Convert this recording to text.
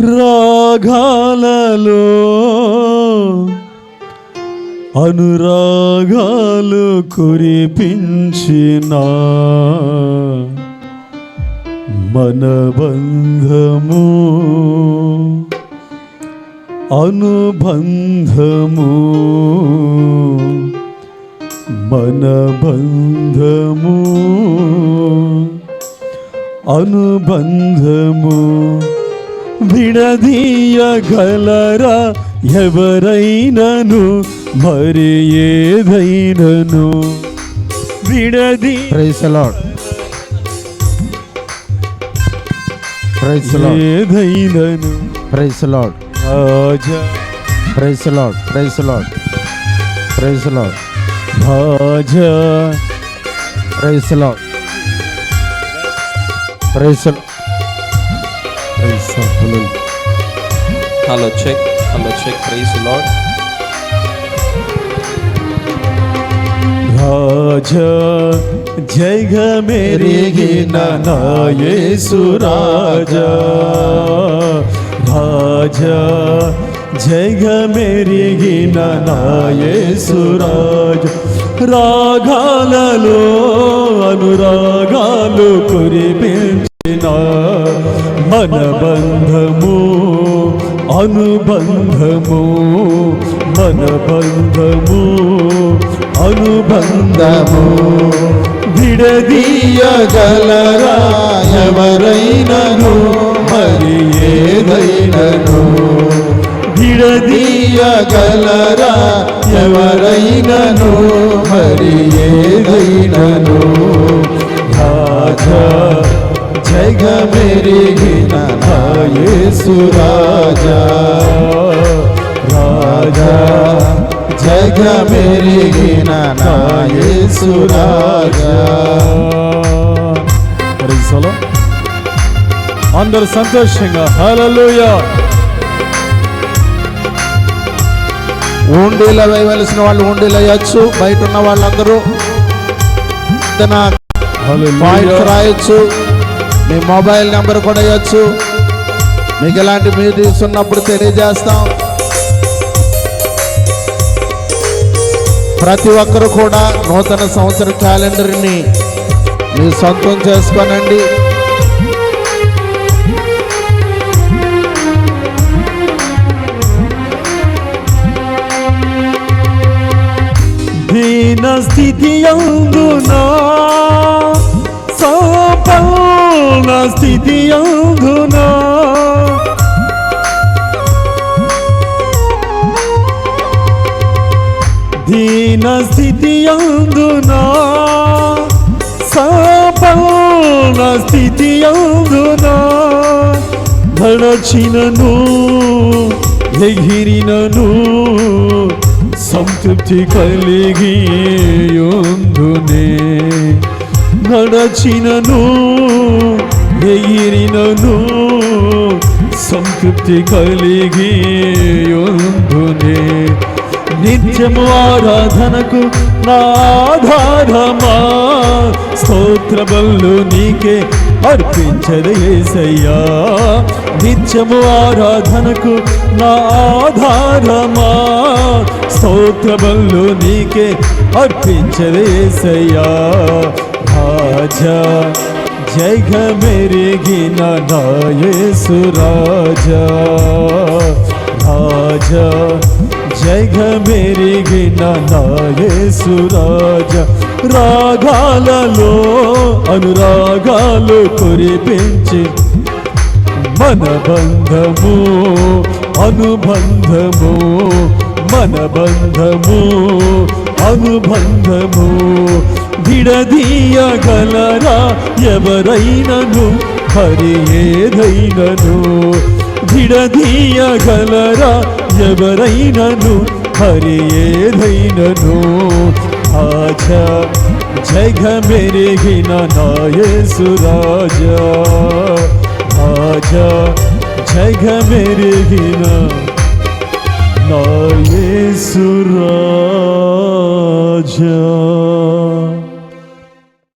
రాగాలలో అనురాగాలు కురిపించిన మన బంధము అనుబంధము మన బంధము అనుబంధము. విడదీయగలరా ఎవరైనను మరి ఏదైనను? విడది లాడ్ లాడ్ ఏదైనను? ప్రైజ్ లాడ్ రాజా praise Lord praise Lord praise Lord రాజా praise Lord praise praise hello check hello check praise Lord రాజా జగమెరిగిన నాయసు రాజా. రాజా జగమెరిగిన నాయసు రాజా. రాగాలలో అనురాగాలు కురిపించిన మన బంధము అనుబంధము మన బంధము అనుబంధము విడదీయగలరా ఎవరైనను మరి ఏదైనను విడదీయగలరా యేసు రాజా రాజా జగమెరిగిన యేసు రాజా పరిసలో అందరూ సంతోషంగా హల్లెలూయా ఉండీలో వేయవలసిన వాళ్ళు ఉండీలు వేయచ్చు బయట ఉన్న వాళ్ళందరూ పాయింట్స్ రాయొచ్చు మీ మొబైల్ నెంబర్ కూడా వేయచ్చు. మీకు ఎలాంటి మ్యూజిక్స్ ఉన్నప్పుడు తెలియజేస్తాం. ప్రతి ఒక్కరు కూడా నూతన సంవత్సర క్యాలెండర్ని మీ సొంతం చేసుకోనండి. దీన స్థితి అందునా సంపన్న స్థితి అందునా. దీన స్థితి అందునా సంపన్న స్థితి అందునా నడచినను ఎగిరినను సంతృప్తి కలిగి యుందునే నడచినను ఎగిరినను సంతృప్తి కలిగి యుందునే నిత్యము ఆరాధనకు నాధారమా స్తోత్ర బల్లు నీకే అర్పించదు ఏసయ్యా. నిత్యము ఆరాధనకు నాధారమా స్తోత్ర బల్లు నీకే అర్పించదు ఏసయ్యా. రాజా జగ మెరిగిన నాయసు రాజా. రాజా జగ మెరిగిన నాయసు రాగాలలో అనురాగాలు కురిపించి మన బంధము అనుబంధము మన బంధము అనుబంధము. విడదీయగలరా ఎవరైనను హరి ఏదైనను? విడదీయగలరా ఎవరైనను హరి ఏదైనను ఆచా జగ మెరిగిన నాయసు రాజా. నాయసురాజా